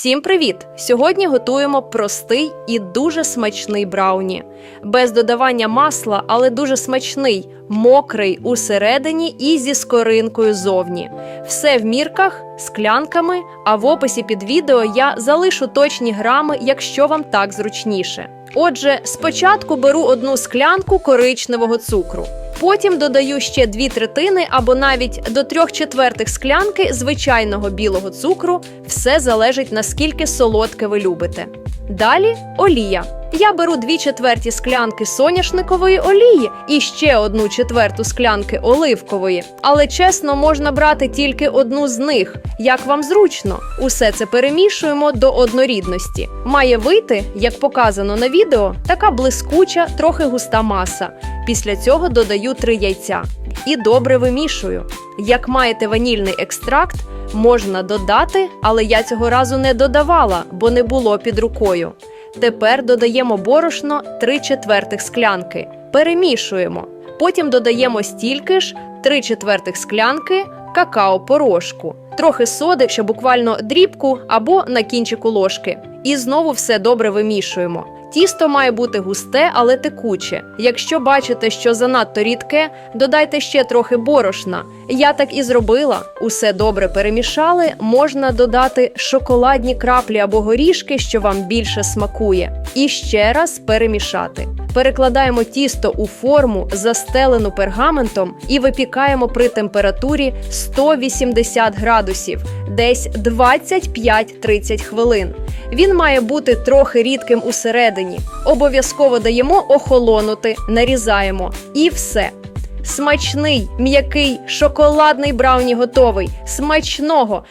Всім привіт! Сьогодні готуємо простий і дуже смачний брауні. Без додавання масла, але дуже смачний, мокрий усередині і зі скоринкою зовні. Все в мірках, склянками, а в описі під відео я залишу точні грами, якщо вам так зручніше. Отже, спочатку беру одну склянку коричневого цукру. Потім додаю ще дві третини або навіть до трьох четвертих склянки звичайного білого цукру. Все залежить наскільки солодке ви любите. Далі олія. Я беру дві четверті склянки соняшникової олії і ще одну четверту склянки оливкової. Але чесно, можна брати тільки одну з них, як вам зручно. Усе це перемішуємо до однорідності. Має вийти, як показано на відео, така блискуча, трохи густа маса. Після цього додаю три яйця і добре вимішую. Як маєте ванільний екстракт, можна додати, але я цього разу не додавала, бо не було під рукою. Тепер додаємо борошно 3 четвертих склянки, перемішуємо. Потім додаємо стільки ж 3 четвертих склянки какао-порошку, трохи соди, що буквально дрібку або на кінчику ложки. І знову все добре вимішуємо. Тісто має бути густе, але текуче. Якщо бачите, що занадто рідке, додайте ще трохи борошна. Я так і зробила. Усе добре перемішали. Можна додати шоколадні краплі або горішки, що вам більше смакує. І ще раз перемішати. Перекладаємо тісто у форму, застелену пергаментом, і випікаємо при температурі 180 градусів, десь 25-30 хвилин. Він має бути трохи рідким усередині. Обов'язково даємо охолонути, нарізаємо і все. Смачний, м'який, шоколадний брауні готовий. Смачного!